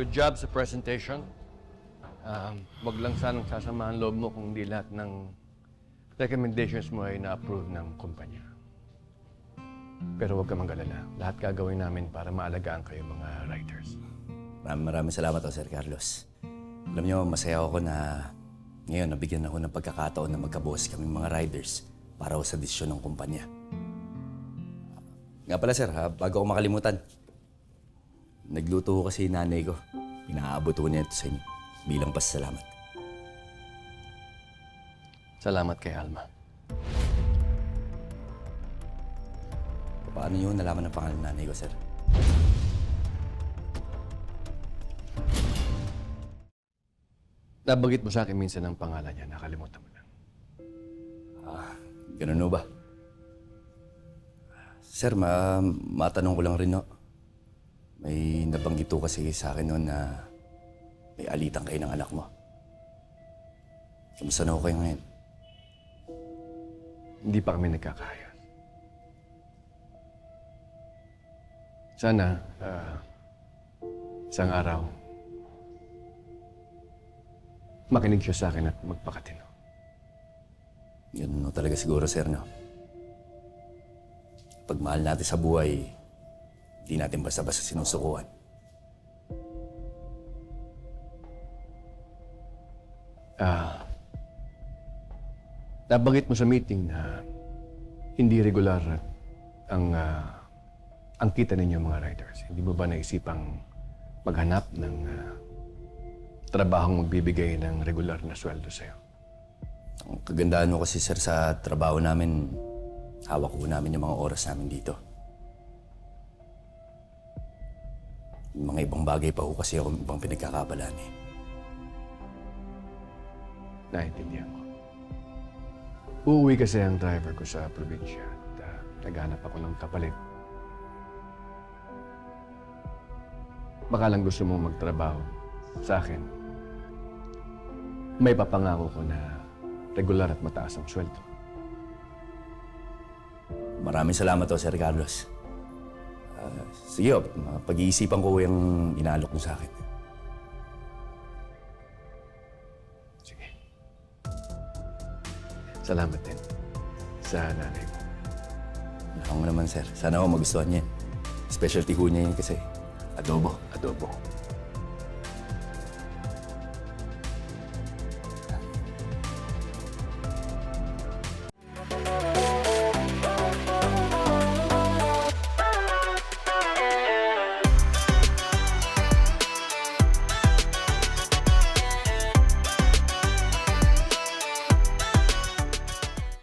Good job sa presentation. Um, wag lang sanang sasamahan loob mo kung hindi lahat ng recommendations mo ay na-approve ng kumpanya. Pero huwag ka mag-alala. Lahat gagawin namin para maalagaan kayo mga writers. Maraming maraming salamat po, Sir Carlos. Alam niyo, masaya ako na ngayon nabigyan ako ng pagkakataon na magkaboss kami mga riders para sa desisyon ng kumpanya. Nga pala, Sir, ha, bago ako makalimutan, nagluto ko kasi nanay ko. Inaabot ko niya ito sa inyo bilang pasasalamat. Salamat kay Alma. Paano niyo nalaman ang pangalan ng nanay ko, Sir? Nabanggit mo sa akin minsan ang pangalan niya. Nakalimutan mo lang. Ah, ganun ba? Sir, ma matanong ko lang rin, no? May nabanggit kasi sa akin noon na may alitan kayo ng anak mo. Kamusta na ho kayo ngayon? Hindi pa kami nagkakayos. Sana, ah, isang araw, makinig siya sa akin at magpakatino. Ganun ho talaga siguro, sir, no? Pag mahal natin sa buhay, hindi natin basta-basta sinusukuan. Ah, nabanggit mo sa meeting na hindi regular ang ah, ang kita ninyo mga writers. Hindi mo ba naisipang maghanap ng ah, trabahong magbibigay ng regular na sweldo sa'yo? Ang kagandahan ho kasi, sir, sa trabaho namin, hawak ko namin yung mga oras namin dito. Mga ibang bagay pa ho kasi ako ibang pinagkakabalaan eh. Naintindihan ko. Uuwi kasi ang driver ko sa probinsya at ah, naghanap ako ng kapalit. Baka lang gusto mong magtrabaho sa akin. May papangako ko na regular at mataas ang sweldo. Maraming salamat ho, Sir Carlos. Ah, sige, pag-iisipan ko yung inaalok mo sa akin. Sige. Salamat din sa nanay mo. Ako naman, sir. Sana ho magustuhan niya. Specialty ho niya yun kasi adobo. Adobo.